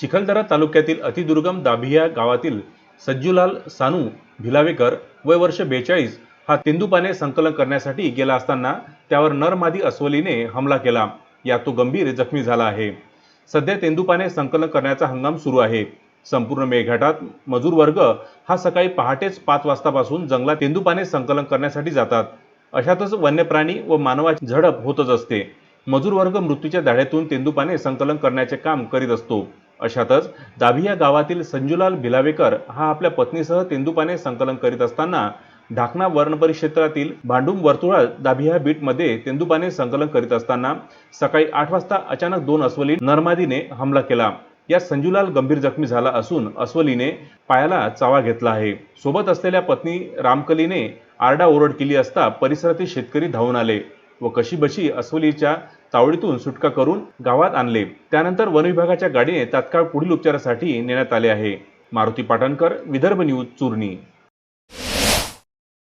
चिखलदरा तालुक्यातील अतिदुर्गम दाभिया गावातील सज्जूलाल सानू भिलावेकर वय वर्ष बेचाळीस हा तेंदुपाने संकलन करण्यासाठी गेला असताना त्यावर नरमादी अस्वलीने हमला केला. यात तो गंभीर जखमी झाला आहे. सध्या तेंदुपाने संकलन करण्याचा हंगाम सुरू आहे. संपूर्ण मेळघाटात मजूर वर्ग हा सकाळी पहाटेच पाच वाजतापासून जंगलात तेंदुपाने संकलन करण्यासाठी जातात. अशातच वन्य प्राणी व मानवाची झडप होतच असते. मजूर वर्ग मृत्यूच्या दाढ्यातून तेंदुपाने संकलन करण्याचे काम करीत असतो. अशातच दाभिया गावातील संजूलाल भिलावेकर हा आपल्या पत्नीसह तेंदुपाने संकलन करीत असताना ढाकणा वर्ण परिक्षेत्रातील भांडूम वर्तुळात दाभिया बीटमध्ये तेंदुपाने संकलन करीत असताना सकाळी आठ वाजता अचानक दोन अस्वली नरमादीने हमला केला. यात संजूलाल गंभीर जखमी झाला असून अस्वलीने पायाला चावा घेतला आहे. सोबत असलेल्या पत्नी रामकलीने आरडाओरड केली असता परिसरातील शेतकरी धावून आले व कशी बशी अस्वलीच्या तावडीतून सुटका करून गावात आणले. त्यानंतर वन विभागाच्या गाडीने तात्काळ पुढील उपचारासाठी नेण्यात आले आहे. मारुती पाटणकर विदर्भ न्यूज चूर्णी.